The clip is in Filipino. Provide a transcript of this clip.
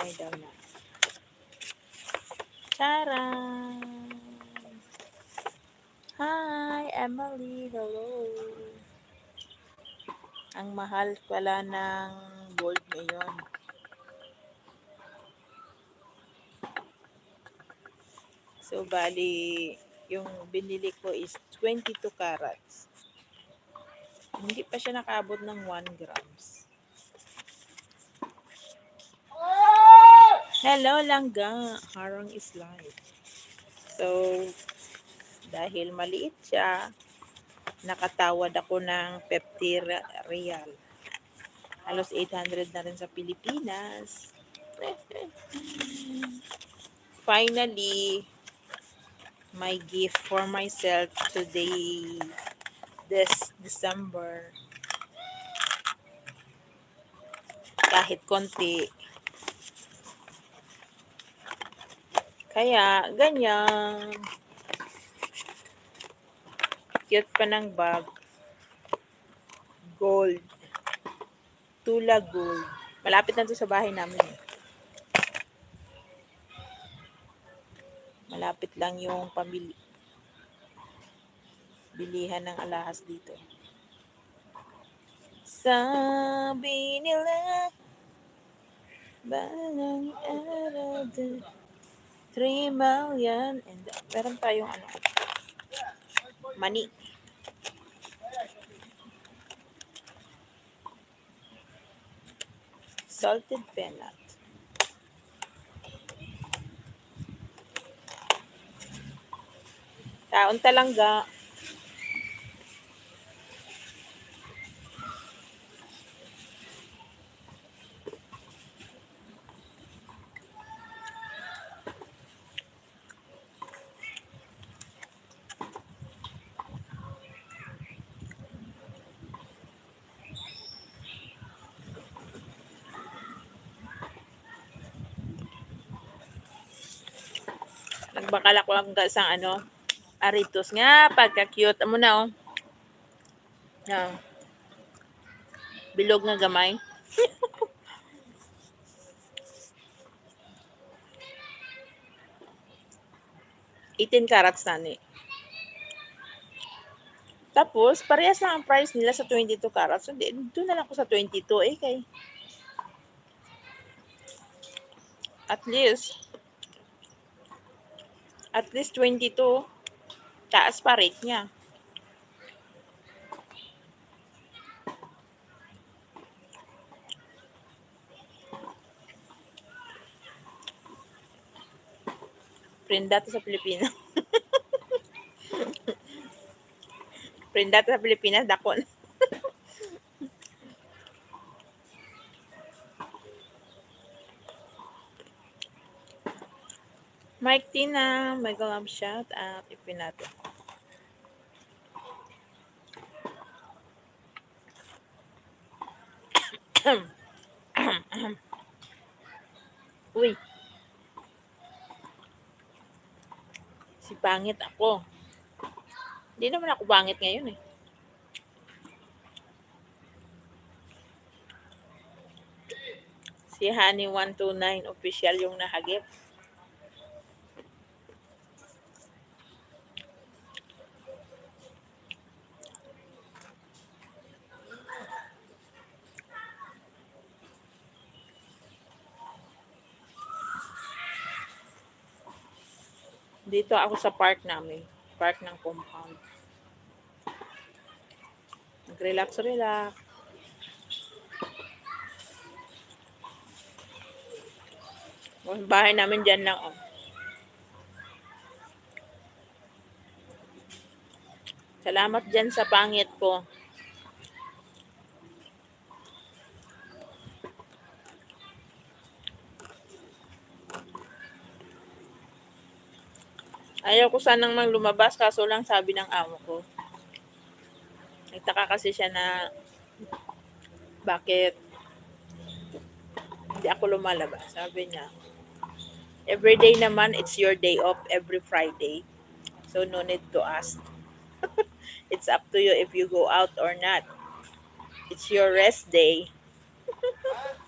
May daw na. Charan! Hi, Emily. Hello. Ang mahal pala ng gold ngayon. So, bali, yung binili ko is 22 carats. Hindi pa siya nakabot ng 1 grams. Hello, langga. Harang is live. So, dahil maliit siya, nakatawad ako ng 50 re- real. Halos 800 na rin sa Pilipinas. Finally, my gift for myself today, this December. Kahit konti. Kaya, ganyan. Cute pa ng bag. Gold. Tula gold. Malapit na to sa bahay namin. eh. Malapit lang yung pamili. Bilihan ng alahas dito. Sabi nila, balang araw din. 3 million and meron tayong ano money. Salted peanut. Taon talangga nagbakalak ko ang isang ano aritos nga pagka-cute amo na oh Yan. bilog nga gamay Eighteen carats na ni. Tapos, parehas lang ang price nila sa 22 carats. So, doon na lang ako sa 22 eh kay. At least, at least 22, taas pa rate niya. Prenda to sa Pilipinas. Prenda to sa Pilipinas, dakon. Mike Tina, mega love shout out. Ipin natin. Uy. Si pangit ako. Hindi naman ako pangit ngayon eh. Si Honey 129 official yung nahagip. Dito ako sa park namin. Park ng compound. Mag-relax, relax. Yung bahay namin dyan lang. Oh. Salamat dyan sa pangit ko. Ayaw ko sanang mang lumabas kaso lang sabi ng amo ko. Nagtaka kasi siya na bakit hindi ako lumalabas. Sabi niya, every day naman, it's your day off every Friday. So, no need to ask. it's up to you if you go out or not. It's your rest day.